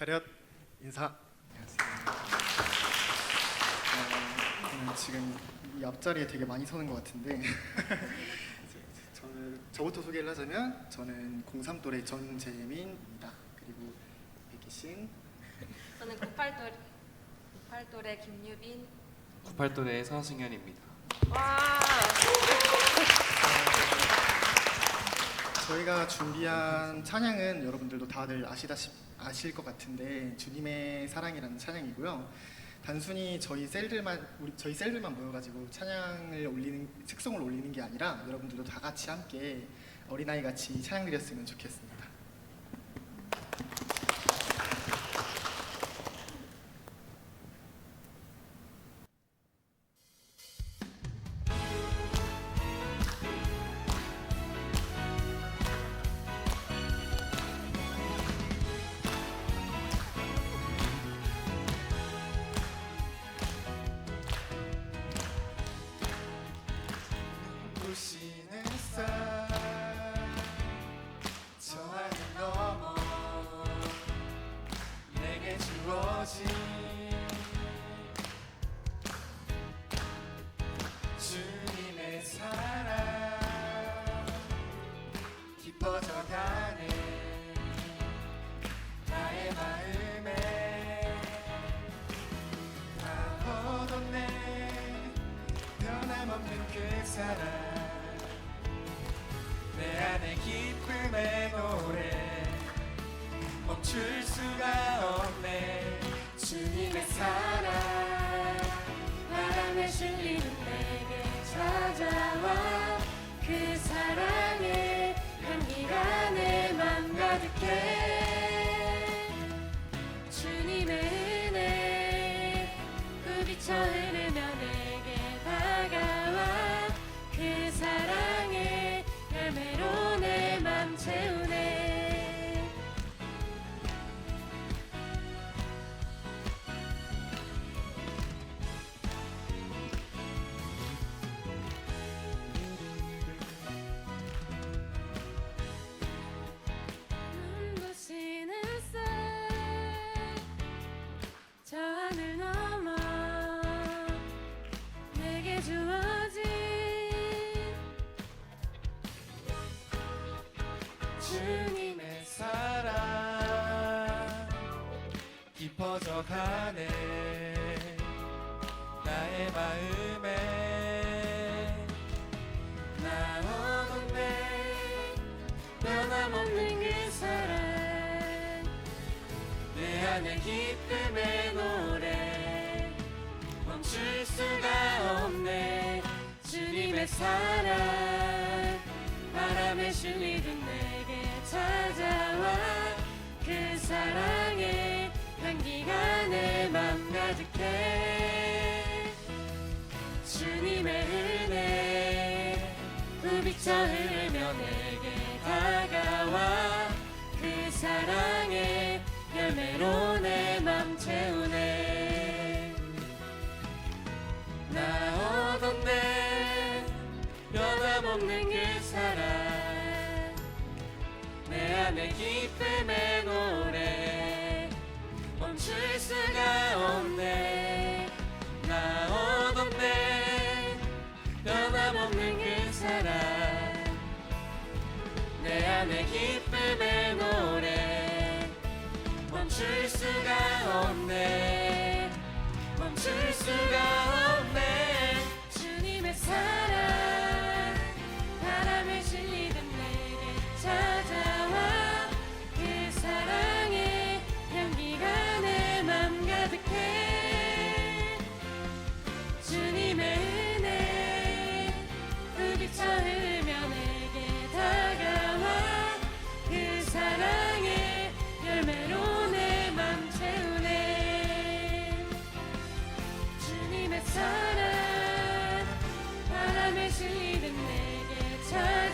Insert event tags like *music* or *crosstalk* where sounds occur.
차렷 인사. 안녕하세요. 어, 저는 지금 이 앞자리에 되게 많이 서는 것 같은데 *laughs* 저는 저부터 소개를 하자면 저는 03 또래 전재민입니다. 그리고 백기 씨는 저는 98돌 98돌의 김유빈. 98도의 서승현입니다. 와. 저희가 준비한 찬양은 여러분들도 다들 아시다시 아실 것 같은데 주님의 사랑이라는 찬양이고요. 단순히 저희 셀들만 우리 저희 셀들만 모여가지고 찬양을 올리는 특성을 올리는 게 아니라 여러분들도 다 같이 함께 어린아이 같이 찬양 드렸으면 좋겠습니다. 깊어져가네. 나의 마음에 다 얻었네. 변함없는 그 사랑. 내 안에 기쁨의 노래. 멈출 수가 없네 주님의 사랑 깊어져 가네. 나의 마음에 나 얻었네. 변함없는 그 사랑. 내 안에 기쁨의 노래 멈출 수가 없네. 주님의 사랑. 바람에 내게 찾아와 그 사랑의 향기가 내 맘 가득해. 주님의 은혜 부비쳐 흐르며 내게 다가와. 그 사랑의 열매로 내 맘 채우네. 나 얻었네 변함없는 그 사랑. 내 안에 기쁨의 없는 그 사랑 내 안에 기쁨의 노래. 멈출 수가 없네 흐르며 내게 다가와 그 사랑의 열매로 내 맘 채우네. 주님의 사랑 바람에 실리듯 내게 찾